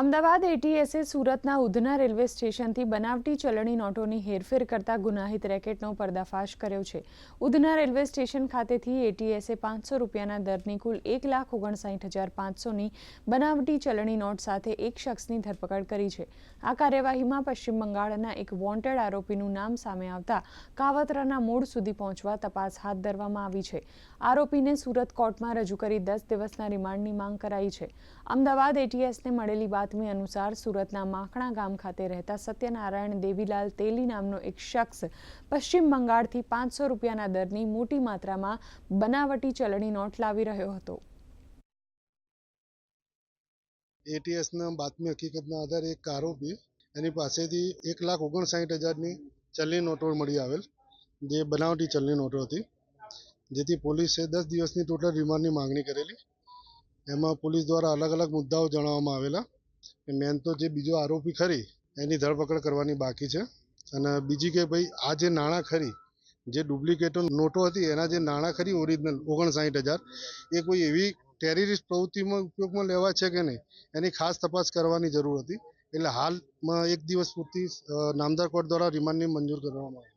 અમદાવાદ એટીએસે સુરતના ઉધના રેલવે સ્ટેશનથી બનાવટી ચલણી નોટોની હેરફેર કરતા ગુનાહિત રેકેટનો પર્દાફાશ કર્યો છે. ઉધના રેલવે સ્ટેશન ખાતેથી એટીએસે પાંચસો રૂપિયાના દરની કુલ એક લાખ ઓગણસાઠ હજાર પાંચસોની બનાવટી ચલણી નોટ સાથે એક શખ્સની ધરપકડ કરી છે. આ કાર્યવાહીમાં પશ્ચિમ બંગાળના એક વોન્ટેડ આરોપીનું નામ સામે આવતા કાવતરાના મૂળ સુધી પહોંચવા તપાસ હાથ ધરવામાં આવી છે. આરોપીને સુરત કોર્ટમાં રજૂ કરી દસ દિવસના રિમાન્ડની માંગ કરાઈ છે. અમદાવાદ એટીએસને મળેલી બાતમી અનુસાર સુરતના માખણા ગામ ખાતે રહેતા સત્યનારાયણ દેવીલાલ તેલી નામનો એક શખ્સ પશ્ચિમ બંગાળથી પાંચસો રૂપિયાના દરની મોટી માત્રામાં બનાવટી ચલણી નોટ લાવી રહ્યો હતો. એટીએસના બાતમી હકીકતના આધારે એક આરોપી એની પાસેથી એક લાખ ઓગણસાઠ હજારની ચલણી નોટો મળી આવેલ, જે બનાવટી ચલણી નોટો હતી, જેથી પોલીસે દસ દિવસની ટોટલ રિમાન્ડની માગણી કરેલી. એમાં પોલીસ દ્વારા અલગ અલગ મુદ્દાઓ જણાવવામાં આવેલા. મેન તો જે બીજો આરોપી ખરી, એની ધરપકડ કરવાની બાકી છે. અને બીજી કે ભાઈ, આ જે નાણાં ખરી, જે ડુપ્લિકેટો નોટો હતી, એના જે નાણાં ખરી, ઓરિજિનલ ઓગણસાઠ હજાર, એ કોઈ એવી ટેરરિસ્ટ પ્રવૃત્તિમાં ઉપયોગમાં લેવા છે કે નહીં, એની ખાસ તપાસ કરવાની જરૂર હતી. એટલે હાલમાં એક દિવસ પૂરતી નામદાર કોર્ટ દ્વારા રિમાન્ડની મંજૂર કરવામાં આવી.